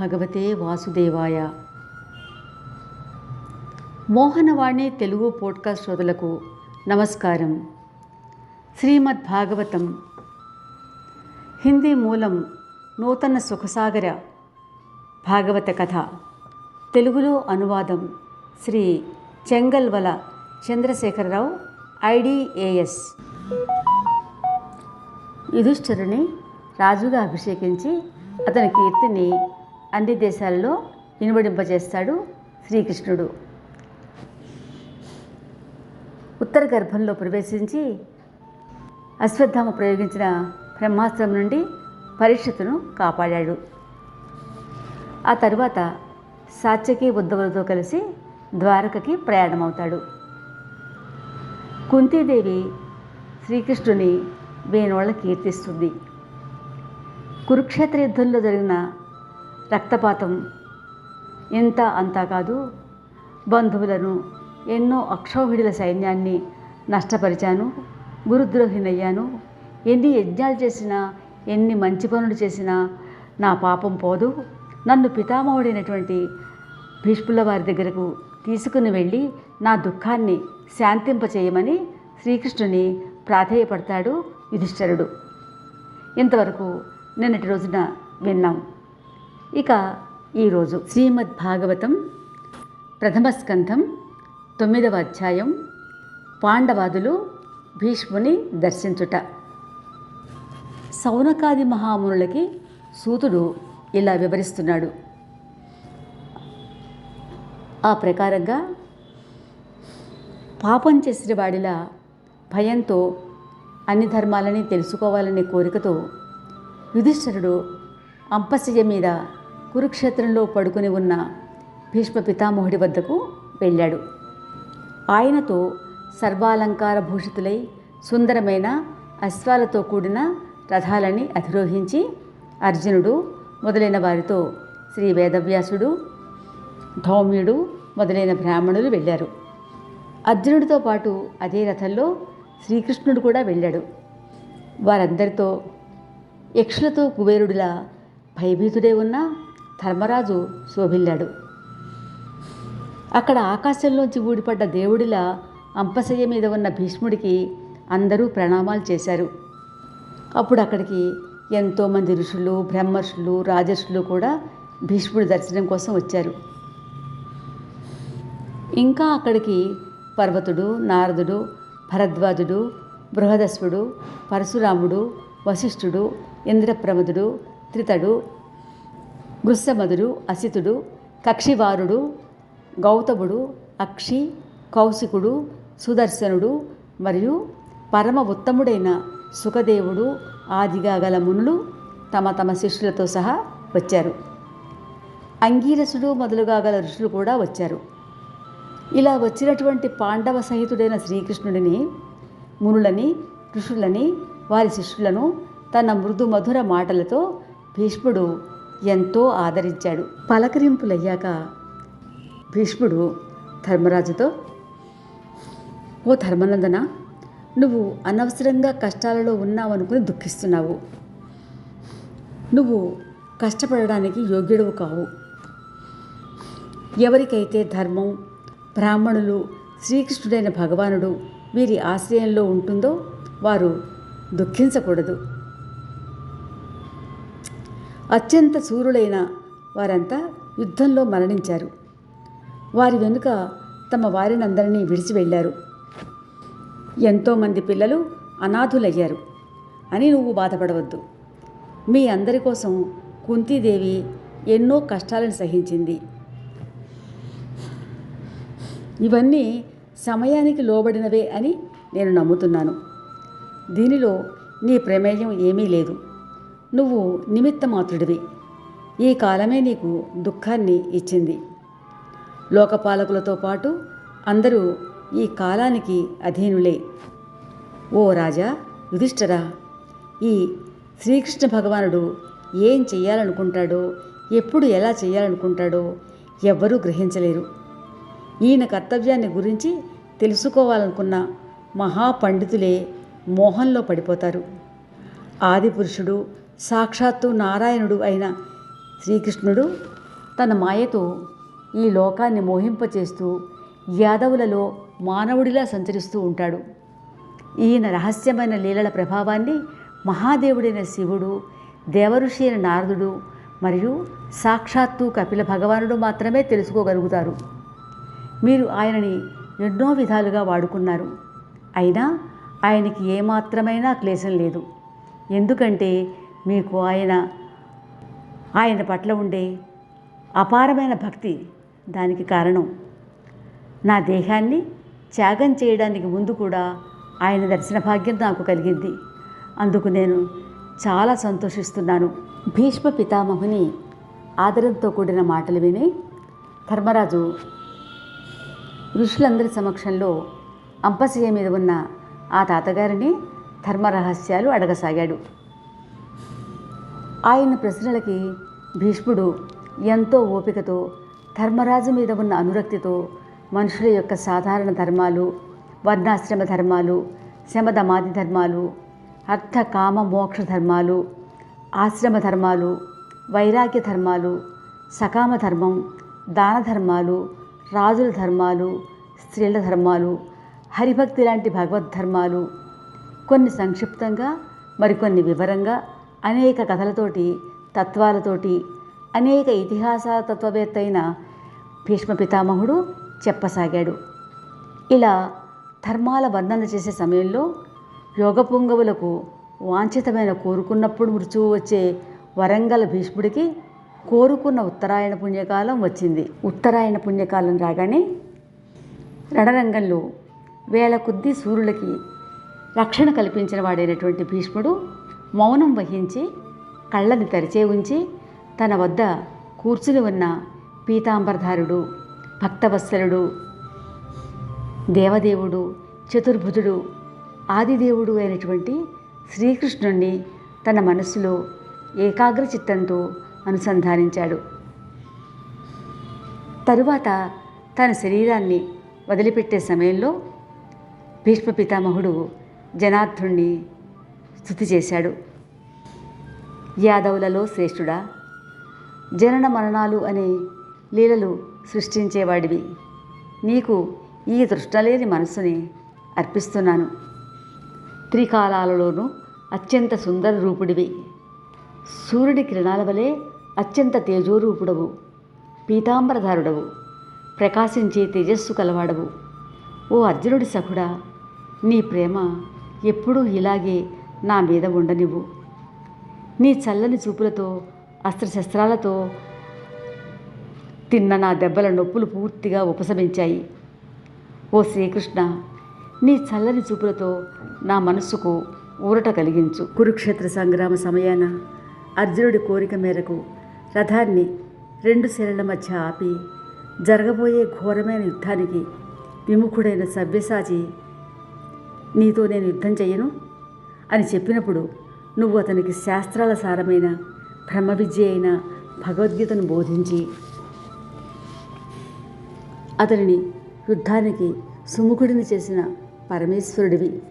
భగవతే వాసుదేవాయ. మోహనవాణి తెలుగు పోడ్కాస్ట్ శ్రోతలకు నమస్కారం. శ్రీమద్ భాగవతం. హిందీ మూలం నూతన సుఖసాగర భాగవత కథ. తెలుగులో అనువాదం శ్రీ చెంగల్వల చంద్రశేఖరరావు ఐడిఏఎస్ యుధిష్ఠిరుని రాజుగా అభిషేకించి అతని కీర్తిని అన్ని దేశాలలో ఇనుబడింపజేస్తాడు శ్రీకృష్ణుడు. ఉత్తర గర్భంలో ప్రవేశించి అశ్వత్థామ ప్రయోగించిన బ్రహ్మాస్త్రం నుండి పరీక్షతును కాపాడాడు. ఆ తరువాత సాత్యకి ఉద్ధవులతో కలిసి ద్వారకకి ప్రయాణమవుతాడు. కుంతీదేవి శ్రీకృష్ణుని వేణోళ్ళ కీర్తిస్తుంది. కురుక్షేత్ర యుద్ధంలో జరిగిన రక్తపాతం. ఎంత అంతా కాదు బంధువులను ఎన్నో అక్షోహిణుల సైన్యాన్ని నష్టపరిచాను గురుద్రోహినయ్యాను. ఎన్ని యజ్ఞాలు చేసినా ఎన్ని మంచి పనులు చేసినా నా పాపం పోదు. నన్ను పితామహుడైనటువంటి భీష్ముల వారి దగ్గరకు తీసుకుని వెళ్ళి నా దుఃఖాన్ని శాంతింపచేయమని శ్రీకృష్ణుని ప్రాధేయపడతాడు యుధిష్ఠరుడు. ఇంతవరకు నిన్నటి రోజున విన్నాం. ఇక ఈరోజు శ్రీమద్ భాగవతం ప్రథమ స్కంధం తొమ్మిదవ అధ్యాయం పాండవాదులు భీష్ముని దర్శించుట. సౌనకాది మహామునులకి సూతుడు ఇలా వివరిస్తున్నాడు. ఆ ప్రకారంగా పాపం చేసిన వాడిలా భయంతో అన్ని ధర్మాలని తెలుసుకోవాలనే కోరికతో యుధిష్ఠరుడు అంపశయ్య మీద కురుక్షేత్రంలో పడుకుని ఉన్న భీష్మ పితామహుడి వద్దకు వెళ్ళాడు. ఆయనతో సర్వాలంకార భూషితులై సుందరమైన అశ్వాలతో కూడిన రథాలని అధిరోహించి అర్జునుడు మొదలైన వారితో శ్రీ వేదవ్యాసుడు ధౌమ్యుడు మొదలైన బ్రాహ్మణులు వెళ్ళారు. అర్జునుడితో పాటు అదే రథంలో శ్రీకృష్ణుడు కూడా వెళ్ళాడు. వారందరితో యక్షులతో కుబేరుడిలా భయభీతుడే ఉన్న ధర్మరాజు శోభిల్లాడు. అక్కడ ఆకాశంలోంచి ఊడిపడ్డ దేవుడిలా అంపశయ్య మీద ఉన్న భీష్ముడికి అందరూ ప్రణామాలు చేశారు. అప్పుడు అక్కడికి ఎంతోమంది ఋషులు బ్రహ్మర్షులు రాజర్షులు కూడా భీష్ముడి దర్శనం కోసం వచ్చారు. ఇంకా అక్కడికి పర్వతుడు నారదుడు భరద్వాజుడు బృహదస్వుడు పరశురాముడు వశిష్ఠుడు ఇంద్రప్రమదుడు త్రితడు గృత్సమదుడు అసితుడు కక్షివారుడు గౌతముడు అక్షి కౌశికుడు సుదర్శనుడు మరియు పరమ ఉత్తముడైన సుఖదేవుడు ఆదిగా గల మునులు తమ తమ శిష్యులతో సహా వచ్చారు. అంగీరసుడు మొదలుగా గల ఋషులు కూడా వచ్చారు. ఇలా వచ్చినటువంటి పాండవ సహితుడైన శ్రీకృష్ణుడిని మునులని ఋషులని వారి శిష్యులను తన మృదు మధుర మాటలతో భీష్ముడు ఎంతో ఆదరించాడు. పలకరింపులయ్యాక భీష్ముడు ధర్మరాజుతో ఓ ధర్మనందన నువ్వు అనవసరంగా కష్టాలలో ఉన్నావనుకుని దుఃఖిస్తున్నావు. నువ్వు కష్టపడడానికి యోగ్యుడవు కావు. ఎవరికైతే ధర్మం బ్రాహ్మణులు శ్రీకృష్ణుడైన భగవానుడు వీరి ఆశ్రయంలో ఉంటుందో వారు దుఃఖించకూడదు. అత్యంత శూరులైన వారంతా యుద్ధంలో మరణించారు. వారి వెనుక తమ వారినందరినీ విడిచి వెళ్ళారు. ఎంతోమంది పిల్లలు అనాథులయ్యారు అని నువ్వు బాధపడవద్దు. మీ అందరి కోసం కుంతీదేవి ఎన్నో కష్టాలను సహించింది. ఇవన్నీ సమయానికి లోబడినవే అని నేను నమ్ముతున్నాను. దీనిలో నీ ప్రమేయం ఏమీ లేదు. నువ్వు నిమిత్తమాత్రుడివి. ఈ కాలమే నీకు దుఃఖాన్ని ఇచ్చింది. లోకపాలకులతో పాటు అందరూ ఈ కాలానికి అధీనులే. ఓ రాజా యుధిష్ఠరా ఈ శ్రీకృష్ణ భగవానుడు ఏం చెయ్యాలనుకుంటాడో ఎప్పుడు ఎలా చేయాలనుకుంటాడో ఎవ్వరూ గ్రహించలేరు. ఈయన కర్తవ్యాన్ని గురించి తెలుసుకోవాలనుకున్న మహాపండితులే మోహంలో పడిపోతారు. ఆదిపురుషుడు సాక్షాత్తు నారాయణుడు అయిన శ్రీకృష్ణుడు తన మాయతో ఈ లోకాన్ని మోహింపచేస్తూ యాదవులలో మానవుడిలా సంచరిస్తూ ఉంటాడు. ఈయన రహస్యమైన లీలల ప్రభావాన్ని మహాదేవుడైన శివుడు దేవఋషి అయిన నారదుడు మరియు సాక్షాత్తు కపిల భగవానుడు మాత్రమే తెలుసుకోగలుగుతారు. మీరు ఆయనని ఎన్నో విధాలుగా వాడుకున్నారు. అయినా ఆయనకి ఏమాత్రమైనా క్లేశం లేదు. ఎందుకంటే మీకు ఆయన ఆయన పట్ల ఉండే అపారమైన భక్తి దానికి కారణం. నా దేహాన్ని త్యాగం చేయడానికి ముందు కూడా ఆయన దర్శన భాగ్యం నాకు కలిగింది. అందుకు నేను చాలా సంతోషిస్తున్నాను. భీష్మ పితామహుని ఆదరంతో కూడిన మాటలు విని ధర్మరాజు ఋషులందరి సమక్షంలో అంపశయ్య మీద ఉన్న ఆ తాతగారిని ధర్మరహస్యాలు అడగసాగాడు. ఆయన ప్రశ్నలకి భీష్ముడు ఎంతో ఓపికతో ధర్మరాజు మీద ఉన్న అనురక్తితో మనుషుల యొక్క సాధారణ ధర్మాలు వర్ణాశ్రమ ధర్మాలు శమధమాది ధర్మాలు అర్థ కామ మోక్ష ధర్మాలు ఆశ్రమ ధర్మాలు వైరాగ్య ధర్మాలు సకామ ధర్మం దాన ధర్మాలు రాజుల ధర్మాలు స్త్రీల ధర్మాలు హరిభక్తి లాంటి భగవద్ధర్మాలు కొన్ని సంక్షిప్తంగా మరికొన్ని వివరంగా అనేక కథలతోటి తత్వాలతోటి అనేక ఇతిహాస తత్వవేత్త అయిన భీష్మ పితామహుడు చెప్పసాగాడు. ఇలా ధర్మాల వర్ణన చేసే సమయంలో యోగ పుంగవులకు వాంఛితమైన కోరుకున్నప్పుడు మృత్యువు వచ్చే వరంగల భీష్ముడికి కోరుకున్న ఉత్తరాయణ పుణ్యకాలం వచ్చింది. ఉత్తరాయణ పుణ్యకాలం రాగానే రణరంగంలో వేల కొద్దీ సూర్యులకి రక్షణ కల్పించిన వాడైనటువంటి భీష్ముడు మౌనం వహించి కళ్ళని తెరిచే ఉంచి తన వద్ద కూర్చుని ఉన్న పీతాంబరధారుడు భక్తవత్సలుడు దేవదేవుడు చతుర్భుజుడు ఆదిదేవుడు అయినటువంటి శ్రీకృష్ణుణ్ణి తన మనస్సులో ఏకాగ్ర చిత్తంతో అనుసంధానించాడు. తరువాత తన శరీరాన్ని వదిలిపెట్టే సమయంలో భీష్మ పితామహుడు జనార్ధుణ్ణి స్థుతి చేశాడు యాదవులలో శ్రేష్ఠుడా జనన మరణాలు అనే లీలలు సృష్టించేవాడివి. నీకు ఈ దృష్టలేని మనస్సుని అర్పిస్తున్నాను. త్రికాలాలలోనూ అత్యంత సుందర రూపుడివి. సూర్యుడి కిరణాల వలె అత్యంత తేజోరూపుడవు. పీతాంబరధారుడవు. ప్రకాశించే తేజస్సు కలవాడవు. ఓ అర్జునుడి సఖుడా నీ ప్రేమ ఎప్పుడూ ఇలాగే నా మీద ఉండనివ్వు. నీ చల్లని చూపులతో అస్త్రశస్త్రాలతో తిన్న నా దెబ్బల నొప్పులు పూర్తిగా ఉపశమించాయి. ఓ శ్రీకృష్ణ నీ చల్లని చూపులతో నా మనస్సుకు ఊరట కలిగించు. కురుక్షేత్ర సంగ్రామ సమయాన అర్జునుడి కోరిక మేరకు రథాన్ని రెండు శిలల మధ్య ఆపి జరగబోయే ఘోరమైన యుద్ధానికి విముఖుడైన సవ్యసాచి నీతో నేను యుద్ధం చేయను అని చెప్పినప్పుడు నువ్వు అతనికి శాస్త్రాల సారమైన బ్రహ్మ విద్య అయిన భగవద్గీతను బోధించి అతనిని యుద్ధానికి సుముఖుడిని చేసిన పరమేశ్వరుడివి.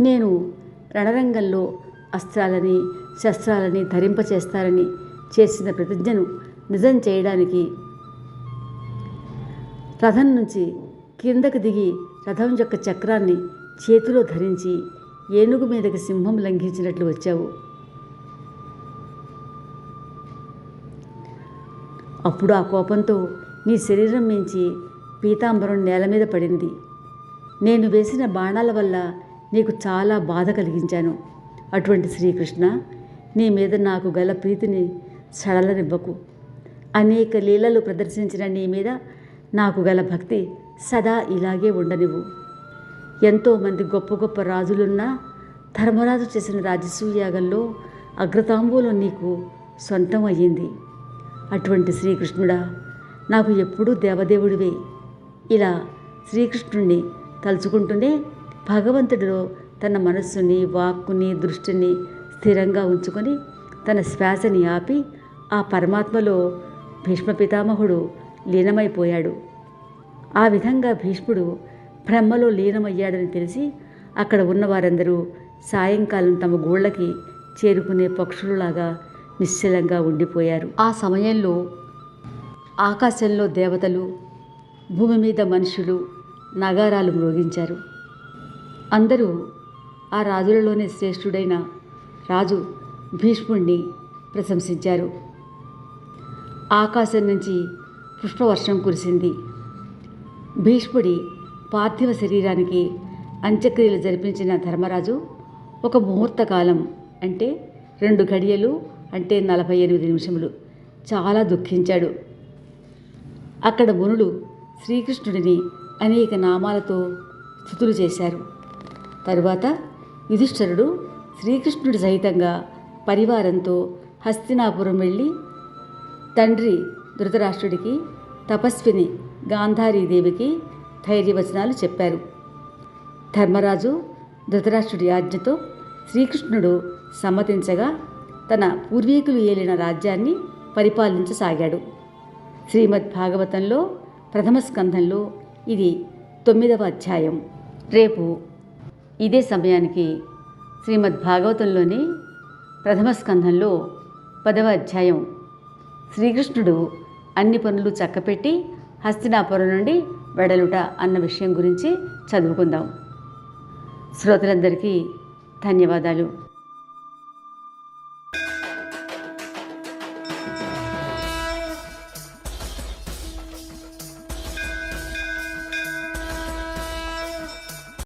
నేను రణరంగంలో అస్త్రాలని శస్త్రాలని ధరింపచేస్తారని చేసిన ప్రతిజ్ఞను నిజం చేయడానికి రథం నుంచి కిందకు దిగి రథం యొక్క చక్రాన్ని చేతిలో ధరించి ఏనుగు మీదకి సింహం లంఘించినట్లు వచ్చావు. అప్పుడు ఆ కోపంతో నీ శరీరం మించి పీతాంబరం నేల మీద పడింది. నేను వేసిన బాణాల వల్ల నీకు చాలా బాధ కలిగించాను. అటువంటి శ్రీకృష్ణ నీ మీద నాకు గల ప్రీతిని సడలనివ్వకు. అనేక లీలలు ప్రదర్శించిన నీ మీద నాకు గల భక్తి సదా ఇలాగే ఉండనివ్వు. ఎంతోమంది గొప్ప గొప్ప రాజులున్నా ధర్మరాజు చేసిన రాజసూయాగంలో అగ్రతాంబూలం నీకు సొంతం అయ్యింది అటువంటి శ్రీకృష్ణుడా నాకు ఎప్పుడూ దేవదేవుడివే. ఇలా శ్రీకృష్ణుణ్ణి తలుచుకుంటూనే భగవంతుడిలో తన మనస్సుని వాక్కుని దృష్టిని స్థిరంగా ఉంచుకొని తన శ్వాసని ఆపి ఆ పరమాత్మలో భీష్మ పితామహుడు లీనమైపోయాడు. ఆ విధంగా భీష్ముడు బ్రహ్మలో లీనమయ్యాడని తెలిసి అక్కడ ఉన్న వారందరూ సాయంకాలం తమ గూళ్ళకి చేరుకునే పక్షులలాగా నిశ్చలంగా ఉండిపోయారు. ఆ సమయంలో ఆకాశంలో దేవతలు భూమి మీద మనుషులు నగారాలు మ్రోగించారు. అందరూ ఆ రాజులలోనే శ్రేష్ఠుడైన రాజు భీష్ముణ్ణి ప్రశంసించారు. ఆకాశం నుంచి పుష్పవర్షం కురిసింది. భీష్ముడి పార్థివ శరీరానికి అంత్యక్రియలు జరిపించిన ధర్మరాజు ఒక ముహూర్తకాలం అంటే రెండు గడియలు అంటే నలభై ఎనిమిది నిమిషములు చాలా దుఃఖించాడు. అక్కడ మునులు శ్రీకృష్ణుడిని అనేక నామాలతో స్థుతులు చేశారు. తరువాత యుధిష్ఠరుడు శ్రీకృష్ణుడి సహితంగా పరివారంతో హస్తినాపురం వెళ్ళి తండ్రి ధృతరాష్ట్రుడికి తపస్విని గాంధారీదేవికి ధైర్యవచనాలు చెప్పారు. ధర్మరాజు ధృతరాష్ట్రుడి ఆజ్ఞతో శ్రీకృష్ణుడు సమ్మతించగా తన పూర్వీకులు ఏలిన రాజ్యాన్ని పరిపాలించసాగాడు. శ్రీమద్ భాగవతంలో ప్రథమ స్కంధంలో ఇది తొమ్మిదవ అధ్యాయం. రేపు ఇదే సమయానికి శ్రీమద్ భాగవతంలోని ప్రథమ స్కంధంలో పదవ అధ్యాయం. శ్రీకృష్ణుడు అన్ని పనులు చక్కపెట్టి హస్తినాపురం నుండి వెడలుట అన్న విషయం గురించి చదువుకుందాం. శ్రోతలందరికీ ధన్యవాదాలు.